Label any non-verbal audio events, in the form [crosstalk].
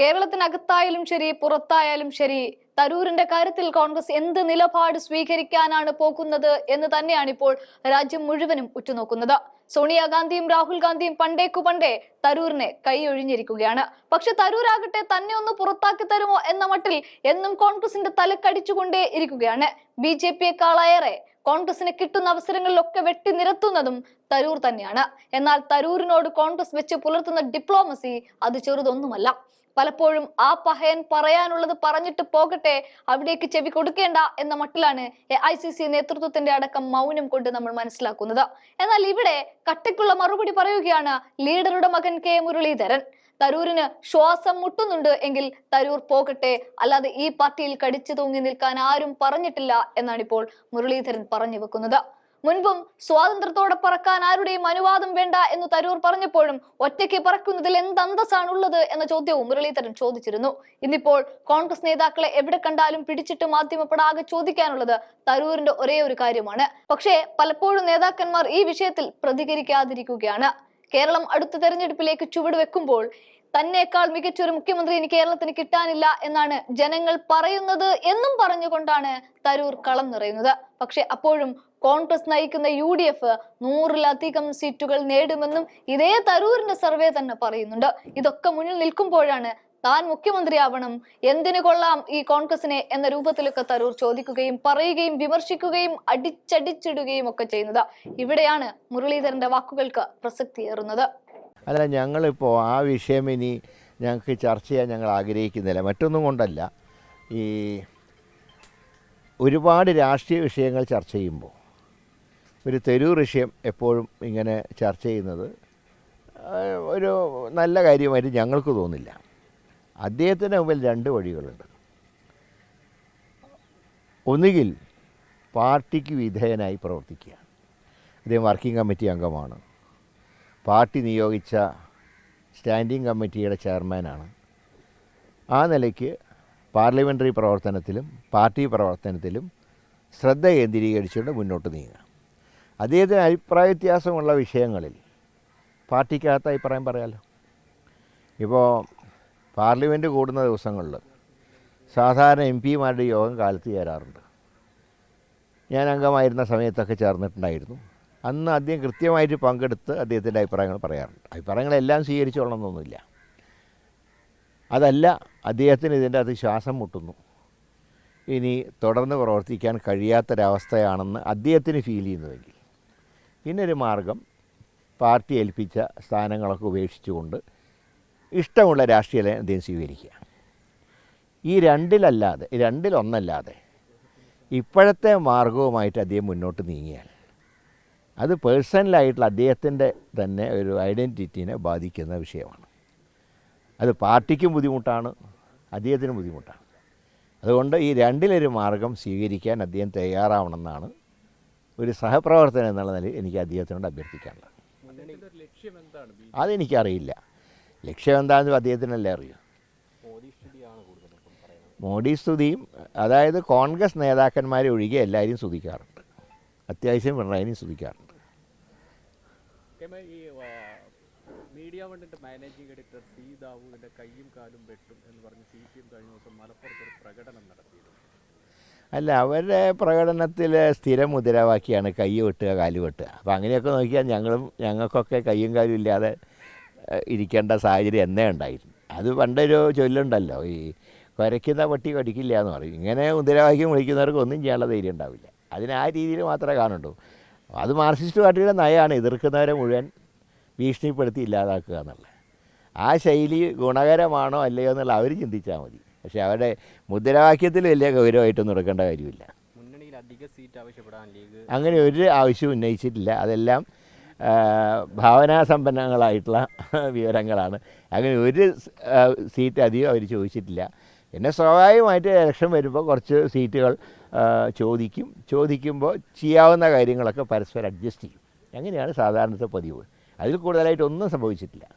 കേരളത്തിനകത്തായാലും ശരി പുറത്തായാലും ശരി തരൂരിന്റെ കാര്യത്തിൽ കോൺഗ്രസ് എന്ത് നിലപാട് സ്വീകരിക്കാനാണ് പോകുന്നത് എന്ന് തന്നെയാണ് ഇപ്പോൾ രാജ്യം മുഴുവനും ഉറ്റുനോക്കുന്നത്. സോണിയാഗാന്ധിയും രാഹുൽ ഗാന്ധിയും പണ്ടേക്കു പണ്ടേ തരൂരിനെ കൈയൊഴിഞ്ഞിരിക്കുകയാണ്. പക്ഷെ തരൂരാകട്ടെ തന്നെ ഒന്ന് പുറത്താക്കി തരുമോ എന്ന മട്ടിൽ എന്നും കോൺഗ്രസിന്റെ തലക്കടിച്ചുകൊണ്ടേ ഇരിക്കുകയാണ്. ബി ജെ പിയെക്കാളേറെ കോൺഗ്രസിന് കിട്ടുന്ന അവസരങ്ങളിലൊക്കെ വെട്ടി നിരത്തുന്നതും തരൂർ തന്നെയാണ്. എന്നാൽ തരൂരിനോട് കോൺഗ്രസ് വെച്ച് പുലർത്തുന്ന ഡിപ്ലോമസി അത് ചെറുതൊന്നുമല്ല. പലപ്പോഴും ആ പഹയൻ പറയാനുള്ളത് പറഞ്ഞിട്ട് പോകട്ടെ അവിടേക്ക് ചെവി കൊടുക്കേണ്ട എന്ന മട്ടിലാണ് എ ഐ സി സി നേതൃത്വത്തിന്റെ അടക്കം മൗനം കൊണ്ട് നമ്മൾ മനസ്സിലാക്കുന്നത്. എന്നാൽ ഇവിടെ കട്ടയ്ക്കുള്ള മറുപടി പറയുകയാണ് ലീഡറുടെ മകൻ കെ മുരളീധരൻ. തരൂരിന് ശ്വാസം മുട്ടുന്നുണ്ട് എങ്കിൽ തരൂർ പോകട്ടെ. അല്ലാതെ ഈ പാർട്ടിയിൽ കടിച്ചു തൂങ്ങി നിൽക്കാൻ ആരും പറഞ്ഞിട്ടില്ല എന്നാണ് ഇപ്പോൾ മുരളീധരൻ പറഞ്ഞു വെക്കുന്നത്. മുൻപും സ്വാതന്ത്ര്യത്തോടെ പറക്കാൻ ആരുടെയും അനുവാദം വേണ്ട എന്ന് തരൂർ പറഞ്ഞപ്പോഴും ഒറ്റയ്ക്ക് പറക്കുന്നതിൽ എന്ത് അന്തസ്സാണ് ഉള്ളത് എന്ന ചോദ്യവും മുരളീധരൻ ചോദിച്ചിരുന്നു. ഇന്നിപ്പോൾ കോൺഗ്രസ് നേതാക്കളെ എവിടെ കണ്ടാലും പിടിച്ചിട്ട് മാധ്യമപ്പെടാകെ ചോദിക്കാനുള്ളത് തരൂരിന്റെ ഒരേ ഒരു കാര്യമാണ്. പക്ഷേ പലപ്പോഴും നേതാക്കന്മാർ ഈ വിഷയത്തിൽ പ്രതികരിക്കാതിരിക്കുകയാണ്. കേരളം അടുത്ത തെരഞ്ഞെടുപ്പിലേക്ക് ചുവട് വെക്കുമ്പോൾ തന്നേക്കാൾ മികച്ചൊരു മുഖ്യമന്ത്രി ഇനി കേരളത്തിന് കിട്ടാനില്ല എന്നാണ് ജനങ്ങൾ പറയുന്നത് എന്നും പറഞ്ഞുകൊണ്ടാണ് തരൂർ കളം നിറയുന്നത്. പക്ഷെ അപ്പോഴും കോൺഗ്രസ് നയിക്കുന്ന യു ഡി എഫ് നൂറിലധികം സീറ്റുകൾ നേടുമെന്നും ഇതേ തരൂരിന്റെ സർവേ തന്നെ പറയുന്നുണ്ട്. ഇതൊക്കെ മുന്നിൽ നിൽക്കുമ്പോഴാണ് താൻ മുഖ്യമന്ത്രിയാവണം എന്തിനു കൊള്ളാം ഈ കോൺഗ്രസിനെ എന്ന രൂപത്തിലൊക്കെ തരൂർ ചോദിക്കുകയും പറയുകയും വിമർശിക്കുകയും അടിച്ചടിച്ചിടുകയും ഒക്കെ ചെയ്യുന്നത്. ഇവിടെയാണ് മുരളീധരന്റെ വാക്കുകൾക്ക് പ്രസക്തിയേറുന്നത് അല്ല ഞങ്ങളിപ്പോൾ ആ വിഷയം ഇനി ഞങ്ങൾക്ക് ചർച്ച ചെയ്യാൻ ഞങ്ങൾ ആഗ്രഹിക്കുന്നില്ല. മറ്റൊന്നും കൊണ്ടല്ല. ഈ ഒരുപാട് രാഷ്ട്രീയ വിഷയങ്ങൾ ചർച്ച ചെയ്യുമ്പോൾ ഒരു തെരൂർ വിഷയം എപ്പോഴും ഇങ്ങനെ ചർച്ച ചെയ്യുന്നത് ഒരു നല്ല കാര്യമായിട്ട് ഞങ്ങൾക്ക് തോന്നില്ല. അദ്ദേഹത്തിന് മുമ്പിൽ രണ്ട് വഴികളുണ്ട്. ഒന്നുകിൽ പാർട്ടിക്ക് വിധേയനായി പ്രവർത്തിക്കുക. അദ്ദേഹം വർക്കിംഗ് കമ്മിറ്റി അംഗമാണ്. പാർട്ടി നിയോഗിച്ച സ്റ്റാൻഡിംഗ് കമ്മിറ്റിയുടെ ചെയർമാനാണ്. ആ നിലയ്ക്ക് പാർലമെന്ററി പ്രവർത്തനത്തിലും പാർട്ടി പ്രവർത്തനത്തിലും ശ്രദ്ധ കേന്ദ്രീകരിച്ചുകൊണ്ട് മുന്നോട്ട് നീങ്ങുക. അദ്ദേഹത്തിന് അഭിപ്രായ വ്യത്യാസമുള്ള വിഷയങ്ങളിൽ പാർട്ടിക്കകത്ത് അഭിപ്രായം പറയാമല്ലോ ഇപ്പോൾ പാർലമെന്റ് കൂടുന്ന ദിവസങ്ങളിൽ സാധാരണ എം പിമാരുടെ യോഗം കാലത്ത് ചേരാറുണ്ട്. ഞാൻ അംഗമായിരുന്ന സമയത്തൊക്കെ ചേർന്നിട്ടുണ്ടായിരുന്നു. അന്ന് അദ്ദേഹം കൃത്യമായിട്ട് പങ്കെടുത്ത് അദ്ദേഹത്തിന്റെ അഭിപ്രായങ്ങൾ പറയാറുണ്ട്. അഭിപ്രായങ്ങളെല്ലാം സ്വീകരിച്ചോളണമെന്നൊന്നുമില്ല. അതല്ല അദ്ദേഹത്തിന് ഇതിന്റെ അത് ശ്വാസം മുട്ടുന്നു. ഇനി തുടർന്ന് പ്രവർത്തിക്കാൻ കഴിയാത്തൊരവസ്ഥയാണെന്ന് അദ്ദേഹത്തിന് ഫീൽ ചെയ്യുന്നുവെങ്കിൽ. പിന്നൊരു മാർഗം പാർട്ടി ഏൽപ്പിച്ച സ്ഥാനങ്ങളൊക്കെ ഉപേക്ഷിച്ചുകൊണ്ട് ഇഷ്ടമുള്ള രാഷ്ട്രീയ അദ്ദേഹം സ്വീകരിക്കുക. ഈ രണ്ടിലല്ലാതെ രണ്ടിലൊന്നല്ലാതെ ഇപ്പോഴത്തെ മാർഗവുമായിട്ട് അദ്ദേഹം മുന്നോട്ട് നീങ്ങിയാൽ അത് പേഴ്സണലായിട്ടുള്ള അദ്ദേഹത്തിന്റെ തന്നെ ഒരു ഐഡന്റിറ്റീനെ ബാധിക്കുന്ന വിഷയമാണ്. അത് പാർട്ടിക്കും ബുദ്ധിമുട്ടാണ് അദ്ദേഹത്തിനും ബുദ്ധിമുട്ടാണ്. അതുകൊണ്ട് ഈ രണ്ടിലൊരു മാർഗം സ്വീകരിക്കാൻ അദ്ദേഹം തയ്യാറാവണമെന്നാണ് ഒരു സഹപ്രവർത്തനം എന്നുള്ള നിലയിൽ എനിക്ക് അദ്ദേഹത്തിനോട് അഭ്യർത്ഥിക്കാനുള്ളത്. അതെനിക്കറിയില്ല. ലക്ഷ്യം എന്താണെന്ന് അദ്ദേഹത്തിനല്ലേ അറിയൂ. മോഡി സ്തുതിയും അതായത് കോൺഗ്രസ് നേതാക്കന്മാരെ ഒഴികെ എല്ലാവരും സ്തുതിക്കാറുണ്ട്. അത്യാവശ്യം പിണറായിനെയും സ്തുതിക്കാറുണ്ട്. കേമ ഈ മീഡിയ വണ്ടിന്റെ മാനേജിംഗ് എഡിറ്റർ സി ദാവൂദിന്റെ കൈയും കാലും വെട്ടും എന്ന് പറഞ്ഞ് സി പി എം കഴിഞ്ഞ ദിവസം മലപ്പുറത്ത് ഒരു പ്രകടനം നടത്തിയിരുന്നു. അല്ല അവരുടെ പ്രകടനത്തിൽ സ്ഥിരം മുദ്രാവാക്യമാണ് കൈ വെട്ടുക കാൽ വെട്ടുക. അപ്പോൾ അങ്ങനെയൊക്കെ നോക്കിയാൽ ഞങ്ങളും ഞങ്ങൾക്കൊക്കെ കൈയും കാലും ഇല്ലാതെ ഇരിക്കേണ്ട സാഹചര്യം എന്നേ ഉണ്ടായിരുന്നു. അത് പണ്ടൊരു ചൊല്ലുണ്ടല്ലോ ഈ കുരയ്ക്കുന്ന പട്ടി കടിക്കില്ല എന്ന് പറയും. ഇങ്ങനെ മുദ്രാവാക്യം വിളിക്കുന്നവർക്ക് ഒന്നും ചെയ്യാനുള്ള ധൈര്യം ഉണ്ടാവില്ല. അതിന് ആ രീതിയിൽ മാത്രമേ കാണുള്ളൂ അത് മാർക്സിസ്റ്റ് പാർട്ടിയുടെ നയമാണ് എതിർക്കുന്നവരെ മുഴുവൻ ഭീഷണിപ്പെടുത്തി ഇല്ലാതാക്കുക എന്നുള്ളത്. ആ ശൈലി ഗുണകരമാണോ അല്ലയോ എന്നുള്ള അവർ ചിന്തിച്ചാൽ മതി. പക്ഷേ അവരുടെ മുദ്രാവാക്യത്തിൽ വലിയ ഗൗരവമായിട്ടൊന്നും എടുക്കേണ്ട കാര്യമില്ല. അങ്ങനെ ഒരു ആവശ്യവും ഉന്നയിച്ചിട്ടില്ല. അതെല്ലാം ഭാവനാ ഭാവനാസമ്പന്നങ്ങളായിട്ടുള്ള [laughs] വിവരങ്ങളാണ്. അങ്ങനെ ഒരു സീറ്റ് അധികം അവർ ചോദിച്ചിട്ടില്ല. പിന്നെ സ്വാഭാവികമായിട്ട് ഇലക്ഷൻ വരുമ്പോൾ കുറച്ച് സീറ്റുകൾ ചോദിക്കും. ചോദിക്കുമ്പോൾ ചെയ്യാവുന്ന കാര്യങ്ങളൊക്കെ പരസ്പരം അഡ്ജസ്റ്റ് ചെയ്യും. അങ്ങനെയാണ് സാധാരണത്തെ പതിവ്? അതിൽ കൂടുതലായിട്ടൊന്നും സംഭവിച്ചിട്ടില്ല.